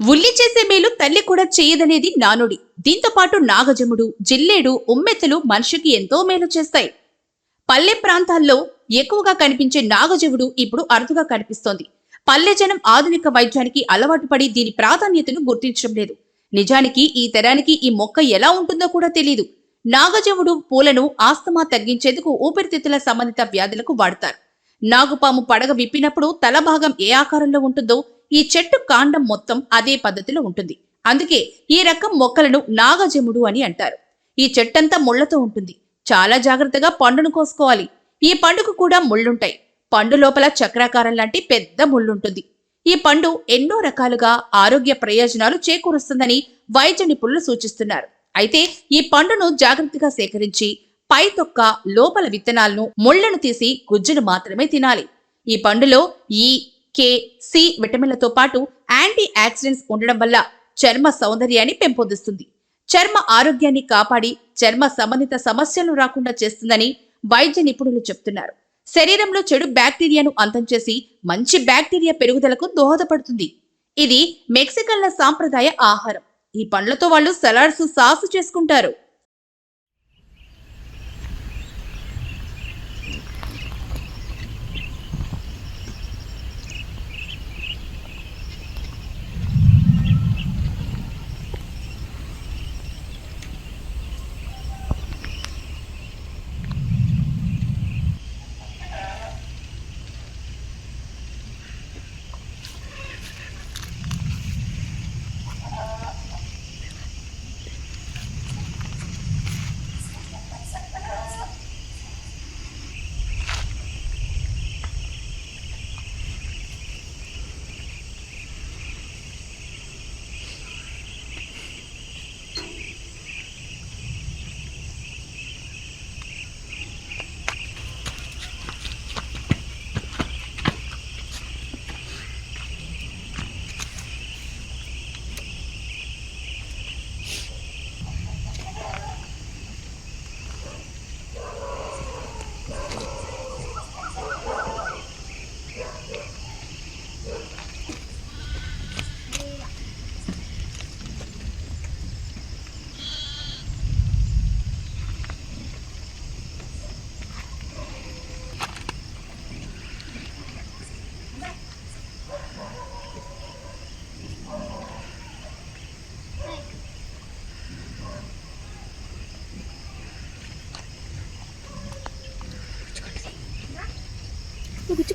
ఉల్లి చేసే మేలు తల్లి కూడా చేయదనేది నానుడి. దీంతో పాటు నాగజముడు జిల్లేడు ఉమ్మెత్తలు మనిషికి ఎంతో మేలు చేస్తాయి. పల్లె ప్రాంతాల్లో ఎక్కువగా కనిపించే నాగజముడు ఇప్పుడు అరుదుగా కనిపిస్తోంది. పల్లె జనం ఆధునిక వైద్యానికి అలవాటు పడి దీని ప్రాధాన్యతను గుర్తించడం లేదు. నిజానికి ఈ తరానికి ఈ మొక్క ఎలా ఉంటుందో కూడా తెలియదు నాగజముడు పూలను ఆస్తమా తగ్గించేందుకు ఊపిరితిత్తుల సంబంధిత వ్యాధులకు వాడతారు. నాగుపాము పడగ విప్పినప్పుడు తల భాగం ఏ ఆకారంలో ఉంటుందో ఈ చెట్టు కాండం మొత్తం అదే పద్ధతిలో ఉంటుంది. అందుకే ఈ రకం మొక్కలను నాగజముడు అని అంటారు. ఈ చెట్టంతా ముళ్ళతో ఉంటుంది. చాలా జాగ్రత్తగా పండును కోసుకోవాలి. ఈ పండుకు కూడా ముళ్ళుంటాయి. పండు లోపల చక్రాకారం లాంటి పెద్ద ముళ్ళుంటుంది. ఈ పండు ఎన్నో రకాలుగా ఆరోగ్య ప్రయోజనాలు చేకూరుస్తుందని వైద్య నిపుణులు సూచిస్తున్నారు. అయితే ఈ పండును జాగ్రత్తగా సేకరించి పై తొక్క లోపల విత్తనాలను ముళ్ళను తీసి గుజ్జును మాత్రమే తినాలి. ఈ పండులో ఈ కే సి విటమిన్లతో పాటు యాంటీ యాక్సిడెంట్స్ ఉండడం వల్ల చర్మ సౌందర్యాన్ని పెంపొందిస్తుంది. చర్మ ఆరోగ్యాన్ని కాపాడి చర్మ సంబంధిత సమస్యలు రాకుండా చేస్తుందని వైద్య నిపుణులు చెప్తున్నారు. శరీరంలో చెడు బ్యాక్టీరియాను అంతం చేసి మంచి బ్యాక్టీరియా పెరుగుదలకు దోహదపడుతుంది. ఇది మెక్సికన్ల సాంప్రదాయ ఆహారం. ఈ పండ్లతో వాళ్ళు సలాడ్స్ సాసు చేసుకుంటారు. কিছু